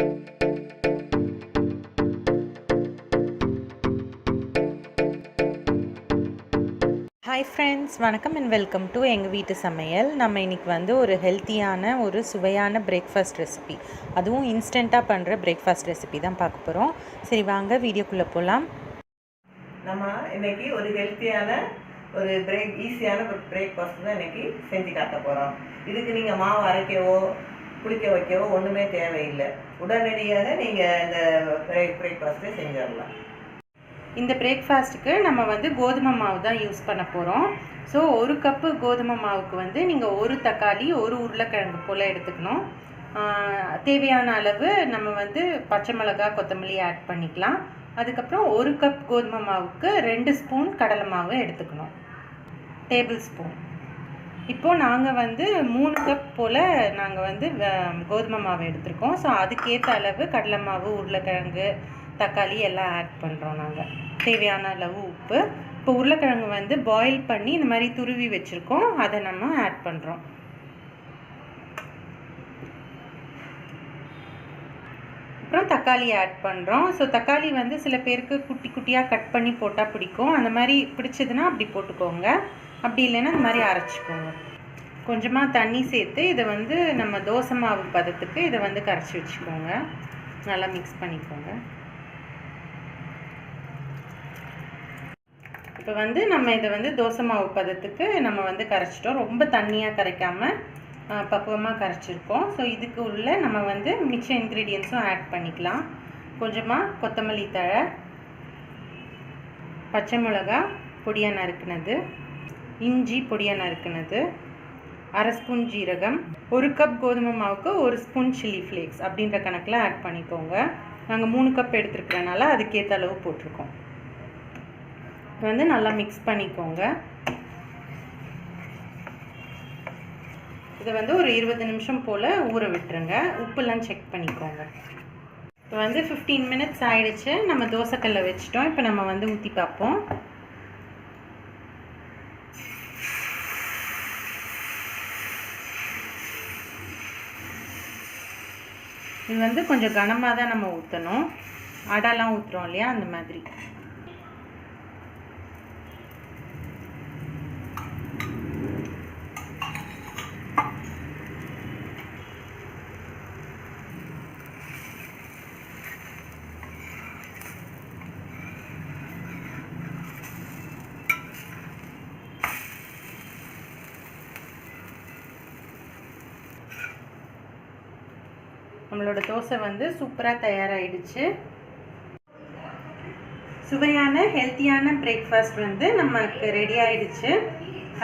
Hi friends வணக்கம் and welcome to எங்கள் வீட்டு சமையல். நம்ம இன்றைக்கி வந்து ஒரு ஹெல்த்தியான ஒரு சுவையான பிரேக்ஃபாஸ்ட் ரெசிபி அதுவும் இன்ஸ்டண்ட்டாக பண்ணுற பிரேக்ஃபாஸ்ட் ரெசிபி தான் பார்க்க போகிறோம் சரி வாங்க வீடியோக்குள்ளே போகலாம் நம்ம இன்றைக்கி ஒரு ஹெல்த்தியான ஒரு பிரேக் ஈஸியான ஒரு பிரேக்ஃபாஸ்ட் தான் இன்றைக்கி செஞ்சு காட்ட போகிறோம் இதுக்கு நீங்கள் மாவு அரைக்கவோ குளிக்க வைக்கவோ ஒன்றுமே தேவையில்லை. உடனடியாக நீங்கள் இந்த பிரேக் பிரேக்ஃபாஸ்ட்டை செஞ்சிடலாம். இந்த பிரேக்ஃபாஸ்ட்டுக்கு நம்ம வந்து கோதுமை மாவு தான் யூஸ் பண்ண போகிறோம் ஸோ ஒரு கப்பு கோதுமை மாவுக்கு வந்து நீங்கள் ஒரு தக்காளி ஒரு உருளைக்கிழங்கு போல் எடுத்துக்கணும். தேவையான அளவு நம்ம வந்து பச்சை மிளகாய் கொத்தமல்லி ஆட் பண்ணிக்கலாம். அதுக்கப்புறம் ஒரு கப் கோதுமை மாவுக்கு ரெண்டு ஸ்பூன் கடலை மாவு எடுத்துக்கணும். டேபிள் ஸ்பூன் இப்போது நாங்கள் வந்து மூணு கப் போல் நாங்கள் வந்து கோதுமை மாவு எடுத்திருக்கோம். ஸோ அதுக்கேற்ற அளவு கடலை மாவு உருளைக்கிழங்கு தக்காளி எல்லாம் ஆட் பண்ணுறோம் நாங்கள் தேவையான அளவு உப்பு. இப்போ உருளைக்கிழங்கு வந்து பாயில் பண்ணி இந்த மாதிரி துருவி வச்சுருக்கோம். அதை நம்ம ஆட் பண்ணுறோம் அப்புறம் தக்காளி ஆட் பண்ணுறோம் ஸோ தக்காளி வந்து சில பேருக்கு குட்டி குட்டியாக கட் பண்ணி போட்டால் பிடிக்கும். அந்த மாதிரி பிடிச்சதுன்னா அப்படி போட்டுக்கோங்க. அப்படி இல்லைன்னா இந்த மாதிரி அரைச்சிக்கோங்க. கொஞ்சமாக தண்ணி சேர்த்து இதை வந்து நம்ம தோசை மாவு பதத்துக்கு இதை வந்து கரைச்சி வச்சுக்கோங்க. நல்லா மிக்ஸ் பண்ணிக்கோங்க. இப்போ வந்து நம்ம இதை வந்து தோசை மாவு பதத்துக்கு நம்ம வந்து கரைச்சிட்டோம். ரொம்ப தண்ணியாக கரைக்காமல் பக்குவமாக கரைச்சிருக்கோம். ஸோ இதுக்கு உள்ள நம்ம வந்து மிச்ச இன்க்ரீடியன்ஸும் ஆட் பண்ணிக்கலாம். கொஞ்சமாக கொத்தமல்லி தழை பச்சை மிளகா பொடியாக நறுக்குனது. இஞ்சி பொடியாக நறுக்குனது அரை ஸ்பூன் ஜீரகம். ஒரு கப் கோதுமை மாவுக்கு ஒரு ஸ்பூன் சில்லி ஃப்ளேக்ஸ் அப்படின்ற கணக்கில் ஆட் பண்ணிக்கோங்க. நாங்கள் மூணு கப் எடுத்துருக்கிறனால அதுக்கேற்ற அளவு போட்டிருக்கோம். வந்து நல்லா மிக்ஸ் பண்ணிக்கோங்க. இதை வந்து ஒரு இருபது நிமிஷம் போல் ஊற விட்டுருங்க. உப்புலாம் செக் பண்ணிக்கோங்க. இப்போ வந்து ஃபிஃப்டீன் மினிட்ஸ் ஆகிடுச்சு நம்ம தோசைக்கல்ல வச்சுட்டோம். இப்போ நம்ம வந்து ஊற்றி பார்ப்போம். இது வந்து கொஞ்சம் கனமாக தான் நம்ம ஊற்றணும் அடைலாம் ஊற்றுறோம் இல்லையா? அந்த மாதிரி. நம்மளோட தோசை வந்து சூப்பராக தயாராகிடுச்சு சுவையான ஹெல்த்தியான பிரேக்ஃபாஸ்ட் வந்து நமக்கு ரெடி ஆகிடுச்சு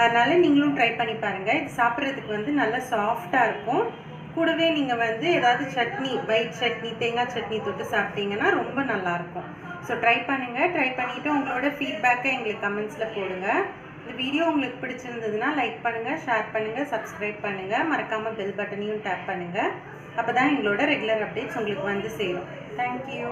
அதனால் நீங்களும் ட்ரை பண்ணி பாருங்கள் இது சாப்பிட்றதுக்கு வந்து நல்லா சாஃப்டாக இருக்கும். கூடவே நீங்கள் வந்து ஏதாவது சட்னி வைட் சட்னி தேங்காய் சட்னி தொட்டு சாப்பிட்டீங்கன்னா ரொம்ப நல்லாயிருக்கும் ஸோ ட்ரை பண்ணுங்கள் ட்ரை பண்ணிவிட்டு உங்களோட ஃபீட்பேக்கை எங்களுக்கு கமெண்ட்ஸில் போடுங்க. இந்த வீடியோ உங்களுக்கு பிடிச்சிருந்ததுன்னா லைக் பண்ணுங்கள் ஷேர் பண்ணுங்கள் சப்ஸ்கிரைப் பண்ணுங்கள் மறக்காமல் பெல் பட்டனையும் டேப் பண்ணுங்கள் அப்போ தான் எங்களோட ரெகுலர் அப்டேட்ஸ் உங்களுக்கு வந்து சேரும். தேங்க்யூ